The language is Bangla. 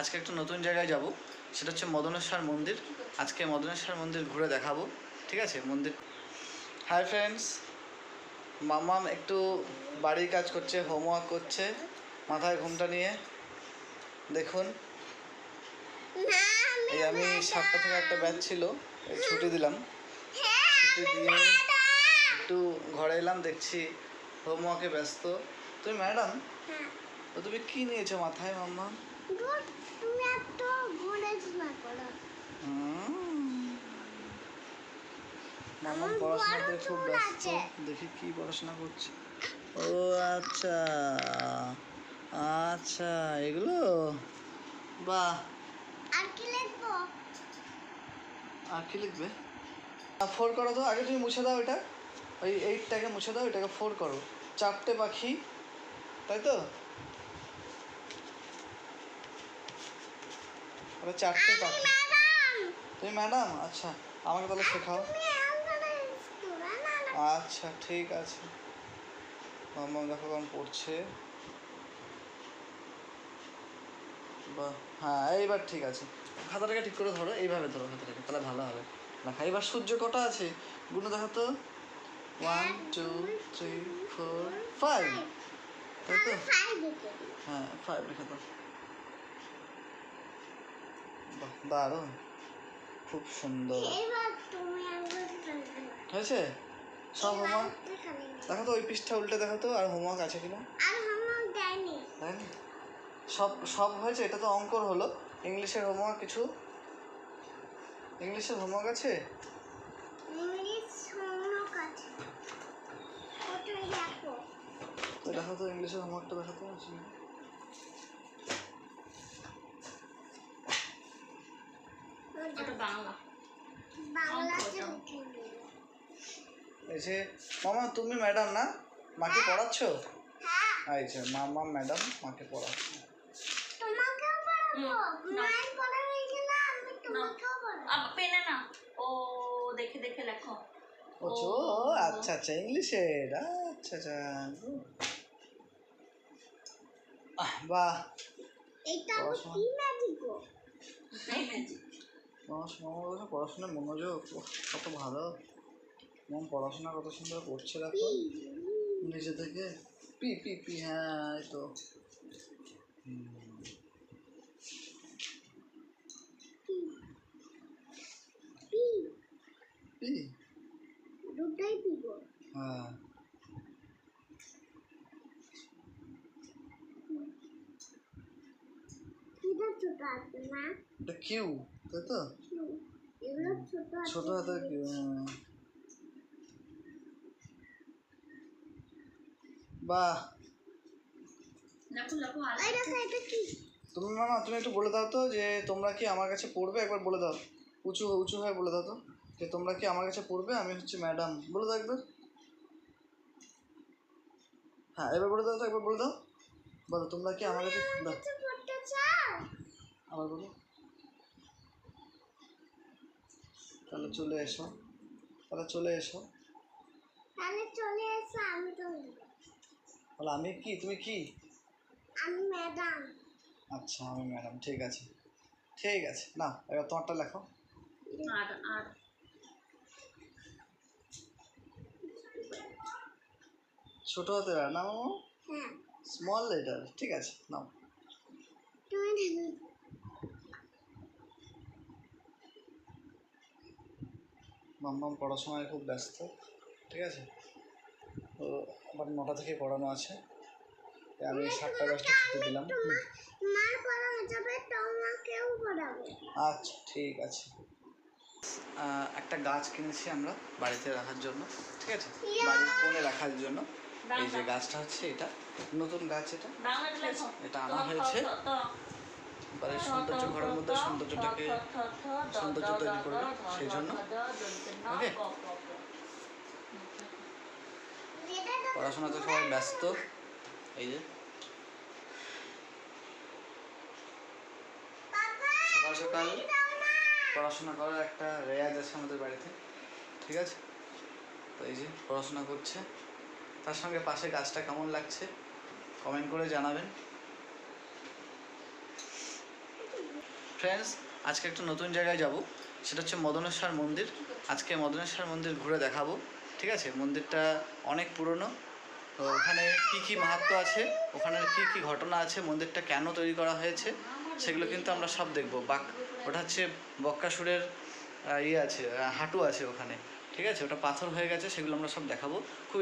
আজকে একটা নতুন জায়গায় যাব। সেটা হচ্ছে মদনেশ্বর মন্দির। আজকে মদনেশ্বর মন্দির ঘুরে দেখাবো। ঠিক আছে? মন্দির হাই ফ্রেন্ডস মামাম একটু বাড়ির কাজ করছে হোমওয়ার্ক করছে। মাথায় ঘুমটা নিয়ে দেখুন। এই আমি সাতটা থেকে একটা ব্যাচ ছিল ছুটি দিলাম। ছুটি দিয়ে একটু ঘরে এলাম দেখছি হোমওয়ার্কে ব্যস্ত। তুমি ম্যাডাম তো তুমি কি নিয়েছো মাথায় মাম্মা আমার পড়াশোনাতে খুব ব্যস্ত। দেখি কি পড়াশোনা করছে। ও আচ্ছা। আচ্ছা এগুলো? বাহ। আর কি লিখব? আর কি লিখবে? ফোর করো তো। আগে তুমি মুছে দাও এটা। ওই এইটটাকে মুছে দাও। এটাকে ফোর করো। চারটে পাখি। তাই তো? ওটা চারটে পাখি। তুমি ম্যাডাম? আচ্ছা আমাকে তাহলে শেখাও। আচ্ছা ঠিক আছে। মাম্মা দেখো কেমন পড়ছে। বাহ হ্যাঁ এইবার ঠিক আছে। খাতাটাকে ঠিক করে ধরো এইভাবে ধরো খাতাটাকে তাহলে ভালো হবে। লেখা এবার সূর্য কটা আছে? গুণ দেখো তো। One two three four five তাই তো? হ্যাঁ ফাইভ লেখা তো দারুণ। খুব সুন্দর। হয়েছে? সব হোমওয়ার্ক দেখো তো ওই পৃষ্ঠা উল্টে দেখো তো আর হোমওয়ার্ক আছে কিনা। আর তাই না? সব সব হয়েছে? এটা তো অঙ্কর হলো। ইংলিশের হোমওয়ার্ক কিছু? ইংলিশের হোমওয়ার্ক আছে দেখো। তো ইংলিশের হোমওয়ার্কটা দেখো তো আছে কিনা। ওটা বাংলা। যে মামা তুমি ম্যাডাম না? মাকে পড়াচ্ছ? হ্যাঁ। আচ্ছা মামা ম্যাডাম মাকে পড়াচ্ছ হয়ে পেনে না। ও দেখে দেখে লেখো। ও আচ্ছা আচ্ছা ইংলিশের। আচ্ছা আচ্ছা বাহ। এটা কি ম্যাজিক গো? ম্যাজিক বলছে পড়াশোনায় মনোযোগ কত ভালো। মন পড়াশোনা কত সুন্দর করছে দেখো। নিজে থেকে পি পি পি হ্যাঁ তো। পি। পি দুটাই পি হ্যাঁ। কিটা ছোট আছে না এটা কিউ। তাই তো ছোট হ্যাঁ। বাহ। তুমি মামা তুমি একটু বলে দাও তো যে তোমরা কি আমার কাছে পড়বে? একবার বলে দাও। উঁচু উঁচু হয়ে বলে দাও তো যে তোমরা কি আমার কাছে পড়বে? আমি হচ্ছে ম্যাডাম। বলে দাও একবার। হ্যাঁ এবার বলে দাও তো একবার বলে দাও। বলো তোমরা কি আমার কাছে আবার বলো। তাহলে চলে এসো। তাহলে চলে এসো। তাহলে চলে এসো আমি তো বলো আমি কি? তুমি কি? আমি ম্যাডাম। আচ্ছা আমি ম্যাডাম ঠিক আছে। ঠিক আছে না এবার তোমারটা লেখো। আর আর। ছোট হাতে না মামা? হ্যাঁ। স্মল লেটার ঠিক আছে নাও তুমি দেখো মাম্মাম পড়াশোনায় খুব ব্যস্ত ঠিক আছে? তো আবার নটা থেকে পড়ানো আছে। আমি সাতটা দশটা ছুটি দিলাম। হুম। মার পড়া যাবে তোমাকেও পড়াবো? আচ্ছা ঠিক আছে। একটা গাছ কিনেছি আমরা বাড়িতে রাখার জন্য ঠিক আছে? বাড়ির কোণে রাখার জন্য। এই যে গাছটা হচ্ছে এটা। নতুন গাছ এটা। এটা আনা হয়েছে। বাড়ির সৌন্দর্য ঘরের মধ্যে সৌন্দর্যটাকে সৌন্দর্য তৈরি করবে সেই জন্য ওকে? পড়াশোনাতে সবাই ব্যস্ত। এই যে। সকাল সকাল পড়াশোনা করার একটা রেয়াজ আছে আমাদের বাড়িতে। ঠিক আছে? তো এই যে পড়াশোনা করছে। তার সঙ্গে পাশে গাছটা কেমন লাগছে? কমেন্ট করে জানাবেন। ফ্রেন্ডস আজকে একটা নতুন জায়গায় যাব। সেটা হচ্ছে মদনেশ্বর মন্দির। আজকে মদনেশ্বর মন্দির ঘুরে দেখাবো। ঠিক আছে? মন্দিরটা অনেক পুরনো। তো ওখানে কি কি মাহাত্ম্য আছে? ওখানের কি কি ঘটনা আছে? মন্দিরটা কেন তৈরি করা হয়েছে? সেগুলো কিন্তু আমরা সব দেখব। বাক, ওটা হচ্ছে বক্কাসুরের ইয়ে আছে হাঁটু আছে ওখানে। ঠিক আছে? ওটা পাথর হয়ে গেছে, সেগুলো আমরা সব দেখাবো। খুব